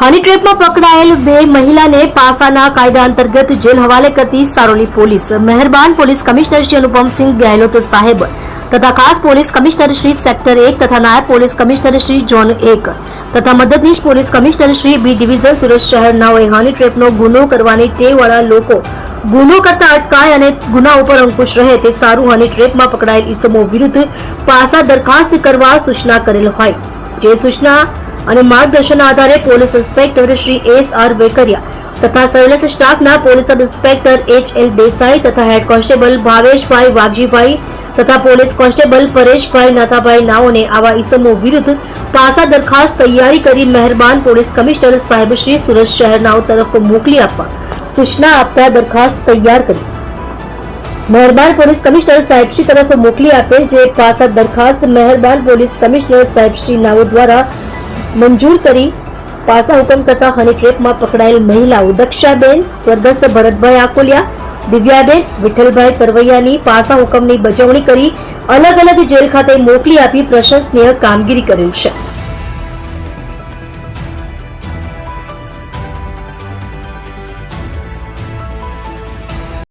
હની ટ્રેપમાં પકડાયેલ બે મહિલાને પાસાના કાયદા અંતર્ગત જેલ હવાલે કરતી સારોલી પોલીસ. મહેરબાન પોલીસ કમિશનર શ્રી અનુપમસિંહ ગેહલોત સાહેબ તથા ખાસ પોલીસ કમિશનર શ્રી સેક્ટર એક તથા નાયબ પોલીસ કમિશનર શ્રી ઝોન એક તથા મદદનીશ police commissioner Shri B division Surat શહેરનાઓએ honey ટ્રેપનો ગુનો કરવાની ટેવવાળા લોકો ગુનો કરતા અટકાય અને ગુના ઉપર અંકુશ રહે તે સારું હની ટ્રેપમાં પકડાયેલ ઇસમો વિરુદ્ધ પાસા દરખાસ્ત કરવા સૂચના કરેલ હોય. જે સૂચના અને માર્ગદર્શનના આધારે police inspector Shri S R Vekariya તથા સર્વેલન્સ સ્ટાફના police sub inspector H L Desai તથા હેડ કોન્સ્ટેબલ ભાવેશભાઈ વાઘજીભાઈ તથા પોલીસ કોન્સ્ટેબલ પરેશભાઈ નાથાભાઈ નાઓને આવા ઇસમો વિરુદ્ધ પાસા દરખાસ્ત તૈયારી કરી મહેરબાન પોલીસ કમિશનર સાહેબ શ્રી સુરત શહેરનાઓ તરફ મોકલી આપવા સૂચના આપતા દરખાસ્ત તૈયાર કરી. મહેરબાન પોલીસ કમિશનર સાહેબશ્રી તરફ મોકલી આપે જે પાસા દરખાસ્ત મહેરબાન પોલીસ કમિશનર સાહેબશ્રી નાઓ દ્વારા મંજૂર કરી પાસા હુકમ કરતા હની ટ્રેપમાં પકડાયેલ મહિલાઓ દક્ષાબેન, સ્વર્ગસ્થ ભરતભાઈ આકોલિયા, દિવ્યાબેન, વિઠ્ઠલભાઈ કરવૈયાની પાસા હુકમની બજવણી કરી અલગ અલગ જેલ ખાતે મોકલી આપી પ્રશંસનીય કામગીરી કરેલ છે.